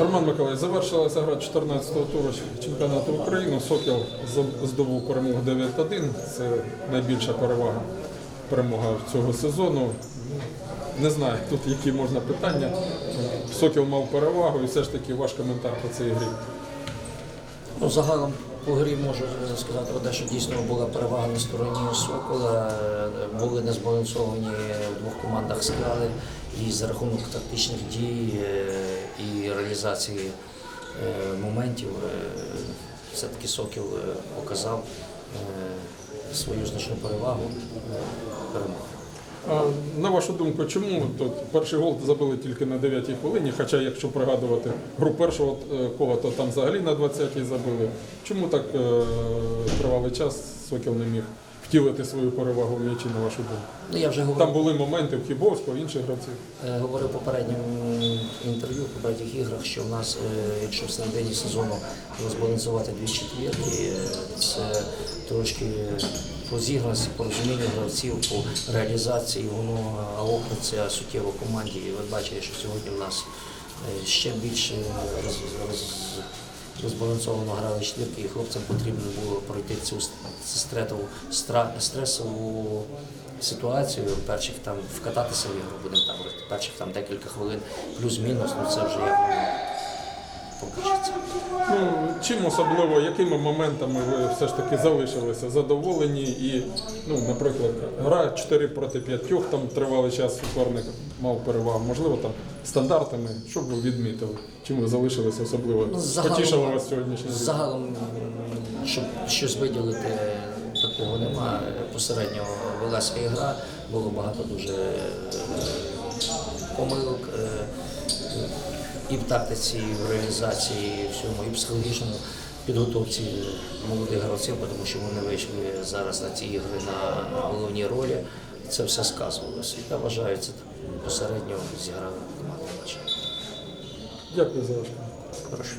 Роман Миколаївич, завершилася гра 14-го туру чемпіонату України. Сокіл здобув перемогу 9-1. Це найбільша перевага перемога цього сезону. Не знаю, тут які можна питання. Сокіл мав перевагу і все ж таки ваш коментар по цій грі. Ну, загалом по грі можу сказати про те, що дійсно була перевага на стороні Сокола. Були незбалансовані в двох командах скали і за рахунок тактичних дій е, реалізації е, моментів е, все-таки Сокіл е, показав свою значну перевагу перемоги. А на вашу думку, чому тут перший гол забили тільки на 9-й хвилині? Хоча, якщо пригадувати гру першого кола, то там взагалі на 20-й забили. Чому так тривалий час Сокіл не міг втілити свою перевагу в м'ячі, на вашу думку? Ну, я вже Там були моменти в Хібовського, інших гравців. Е, Говорив в попередньому інтерв'ю, в попередніх іграх, що в нас, е, якщо в середині сезону розбалансувати дві четвірки, е, це трошки по зіграності, по розумінню гравців, по реалізації, воно окнеться суттєво команді. І ви бачите, що сьогодні в нас е, ще більше роз, роз, розбалансовано грали четвірки, і хлопцям потрібно було пройти цю стресову ситуацію, перших там вкататися в ігру, будемо там перших там декілька хвилин плюс-мінус, ну це вже як покажеться. Ну, чим особливо, якими моментами ви все ж таки залишилися задоволені? І, ну, наприклад, гра 4 проти 5, там тривалий час суперник мав перевагу. Можливо, там стандартами, що б ви відмітили? Чим ви залишилися особливо? Ну, загалом- Потішила вас сьогоднішня гра? Загалом, щоб щось виділити, такого немає. Посередньо велася гра, було багато дуже е, помилок е, і в тактиці, і в реалізації, і всьому, і в психологічному підготовці молодих гравців, тому що вони вийшли зараз на ці ігри на головні ролі. Це все сказувалося. Я вважаю, це посередньо зіграла команда. Дякую за вашу. Хорошо.